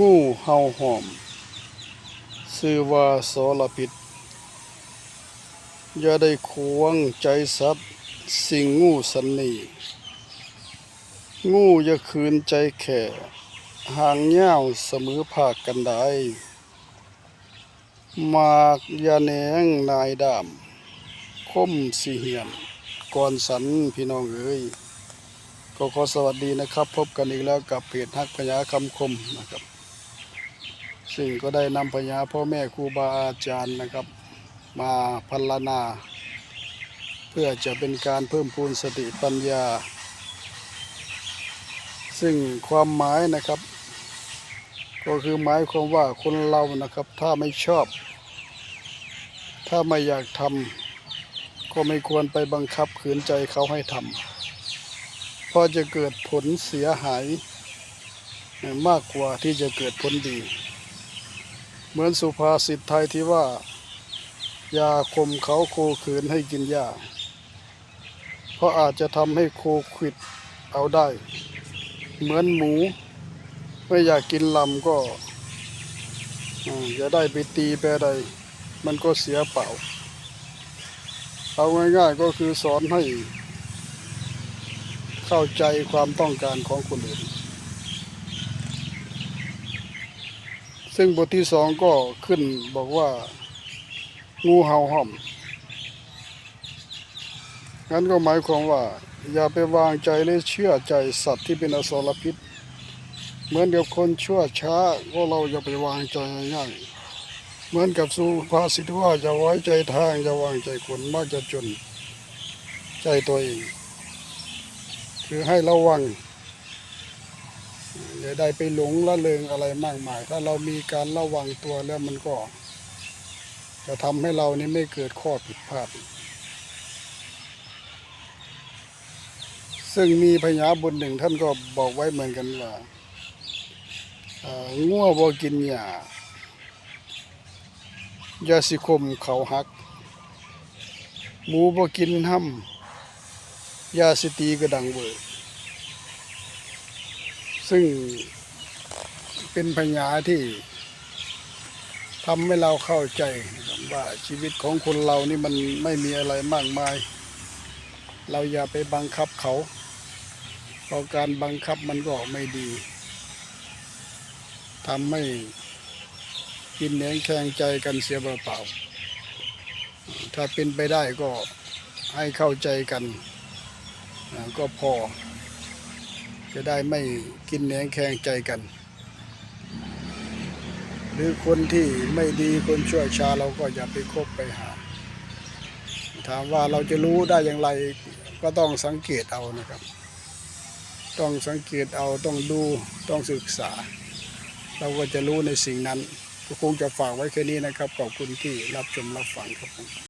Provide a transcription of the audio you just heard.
งูเห่าหอมชื่อว่าโสรพิษ อย่าได้ควงใจสัตว์ สิ่งงูสันนีงูอย่าคืนใจแข่หางยาวเสมอภาคกันได้มากอยาแหนงนายดาม คมสีเหียนก่อนสันพี่น้องเอ้ยก็ขอสวัสดีนะครับ พบกันอีกแล้วกับเพจฮักพญาคำคมนะครับ ซึ่งก็ได้นำพญาพ่อแม่ครูบาอาจารย์นะครับ มาพัลนา เพื่อจะเป็นการเพิ่มพูนสติปัญญา ซึ่งความหมายนะครับ ก็คือหมายความว่าคนเรานะครับ ถ้าไม่ชอบ ถ้าไม่อยากทำก็ไม่ควรไปบังคับขืนใจเขาให้ทำเพราะจะเกิดผลเสียหายมากกว่าที่จะเกิดผลดี เหมือนสุภาษิตไทยที่ว่า ยาคมเขาโคขืนให้กินยาเพราะอาจจะทำให้โคขิดเอาได้ เหมือนหมู ไม่อยากกินลำก็อ่าอย่าได้ไปตีไปใด มันก็เสียเปล่า เอาง่ายๆก็คือสอนให้ เข้าใจความต้องการของคนอื่น ซึ่งบทที่สองก็ขึ้นบอกว่างูเห่าห่อม งั้นก็หมายความว่า อย่าไปวางใจและเชื่อใจสัตว์ที่เป็นอสรพิษ เหมือนกับคนชั่วช้าก็เราอย่าไปวางใจง่ายเหมือนกับสุภาษิตว่าจะไว้ใจทางจะวางใจคนมักจะจนใจตัวเอง คือให้ระวัง อย่าได้ไปหลงละเลงอะไรมากมาย ถ้าเรามีการระวังตัวแล้วมันก็ จะทำให้เรานี่ไม่เกิดข้อผิดพลาด ซึ่งมีพญาบุญหนึ่งท่านก็บอกไว้เหมือนกันว่าเอ่องัวบ่กินหญ้ายาสิคมเขาหัก หมูบ่กินห้ำยาสิตีกระดังเบิด ซึ่งเป็นปัญาที่ทำให้เราเข้าใจว่าชีวิตของคนเรานี่มันไม่มีอะไรมากมาย เราอย่าไปบังคับเขา เพราะการบังคับมันก็ไม่ดีทำให้กินเนียงแข่งใจกันเสียเปล่าๆถ้าเป็นไปได้ก็ให้เข้าใจกันก็พอ จะได้ไม่กินแหนงแข่งใจกัน หรือคนที่ไม่ดีคนชั่วชาเราก็อย่าไปคบไปหา ถามว่าเราจะรู้ได้อย่างไรก็ต้องสังเกตเอานะครับ ต้องสังเกตเอาต้องดูต้องศึกษา เราก็จะรู้ในสิ่งนั้นก็คงจะฝากไว้แค่นี้นะครับขอบคุณที่รับชมรับฟังครับผม